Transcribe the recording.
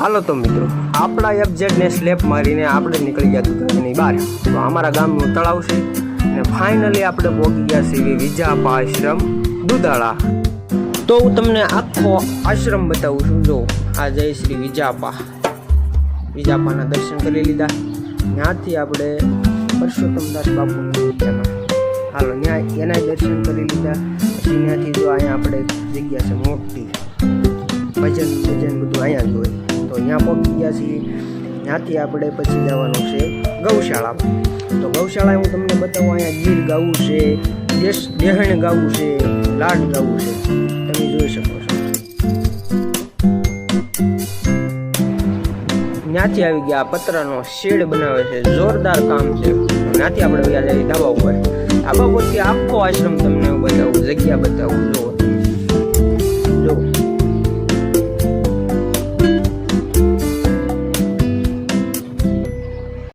હાલો તો મિત્રો, આપણા એફજેડને સ્લેપ મારીને આપણે નીકળી ગયા દુકાનની બહાર. તો અમારા ગામનું તળાવ છે અને ફાઇનલી આપણે પહોંચી ગયા છીએ વિજાપા આશ્રમ દુધાળા. તો હું તમને આખો આશ્રમ બતાવું છું. જો, આ જય શ્રી વિજાપા. વિજાપાના દર્શન કરી લીધા. ત્યાંથી આપણે પરસોત્તમદાસ બાપુની હાલો ત્યાં એના દર્શન કરી લીધા. પછી ત્યાંથી જો અહીંયા આપણે જગ્યા છે મોટી. ભજન ભજન બધું અહીંયા જ હોય. તો ત્યાં પહોંચી ગયા છીએ. ત્યાંથી આપણે પછી જવાનું છે ગૌશાળામાં. તો ગૌશાળા હું તમને બતાવું, અહીંયા ગીર ગાવું છે, દેશ દેહણ ગાવું છે, લાડ ગાવું છે. તમે જોઈ શકો છો. ત્યાંથી આવી ગયા પતરાનો શેડ બનાવે છે, જોરદાર કામ છે. ત્યાંથી આપણે ગયા જઈએ ધાબા ઉપર. ધાબા ઉપરથી આખો આશ્રમ તમને બતાવું, જગ્યા બતાવું જો